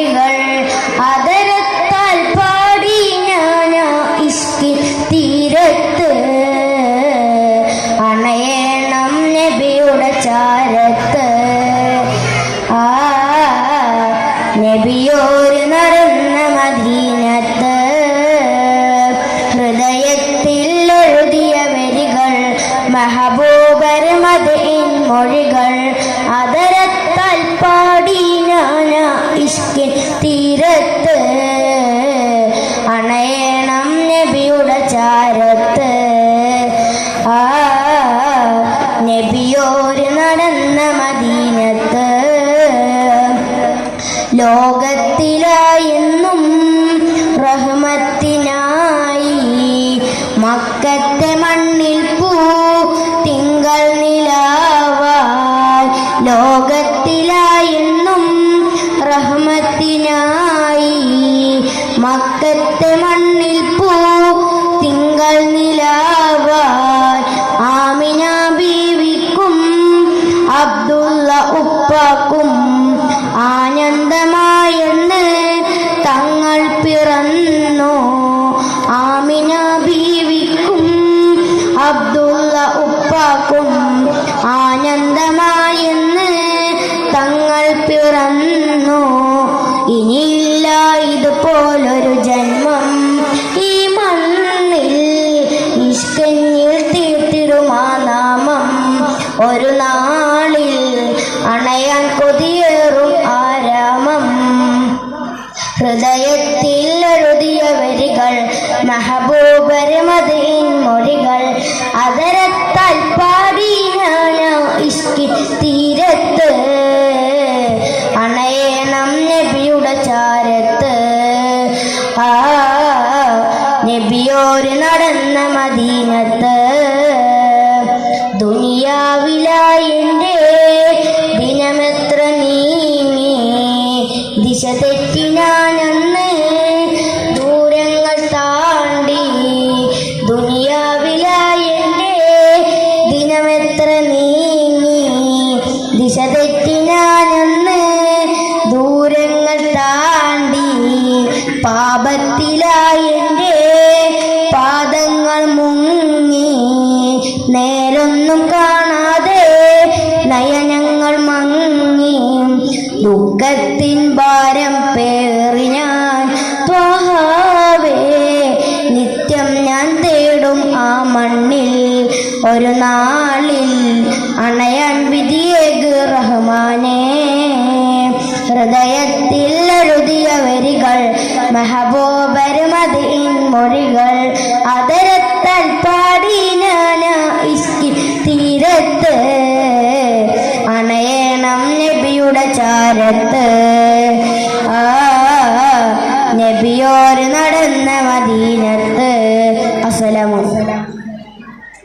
വരികൾ അതരത്താൽ പാടി ഞാൻ ഇഷ്കിൽ തീരത്ത്. അണയണം നബിയുടെ ചാരത്ത്. ആ നബിയോര് ലോകത്തിലായെന്നും റഹ്മത്തിനായി മക്കത്തെ മണ്ണിൽ പൂ തിങ്കൾ നിലാവാൻ ലോകത്തിലായെന്നും റഹ്മത്തിനായി മക്കത്തെ മണ്ണിൽ പൂ തിങ്കൾ നിലാവാൻ ആമിന ബീവിക്കും അബ്ദുള്ള ഉപ്പാക്കും പിറന്നു? ആമിന ബീവിക്കും അബ്ദുള്ള ഉപ്പാക്കും ആനന്ദമായെന്ന് തങ്ങൾ പിറന്നു. ഇനിയില്ല ഇതുപോലൊരു ജന്മം ഈ മണ്ണിൽ ഇഷ്കഞ്ഞിൽ തീർത്തിടുമാ നാമം. ഒരു നാളിൽ മദീനത്ത് ദുനിയാവിലായി എന്റെ ദിനമെത്ര നീങ്ങി. ദിശ തെറ്റി ഞാനന്ന് ദൂരങ്ങൾ താണ്ടി. ദുനിയാവിലായി എന്റെ ദിനമെത്ര നീങ്ങി. ദിശ തെറ്റി ഞാനന്ന് ദൂരങ്ങൾ താണ്ടി. പാപത്തിലായി എന്റെ ആ മണ്ണിൽ ഒരു നാളിൽ അണയാൻ വിധിയേക് റഹ്മാനേ. ഹൃദയത്തിൽ എഴുതിയ വരികൾ മഹബൂബർ മദീൻ മൊഴികൾ അതരത്താൽ പാടി ഞാൻ ഇസ്കി തീരത്ത്. അണയണം നബിയുടെ ചാരത്ത്. ആ. നബിയോര് നടന്ന മദീനത്ത്.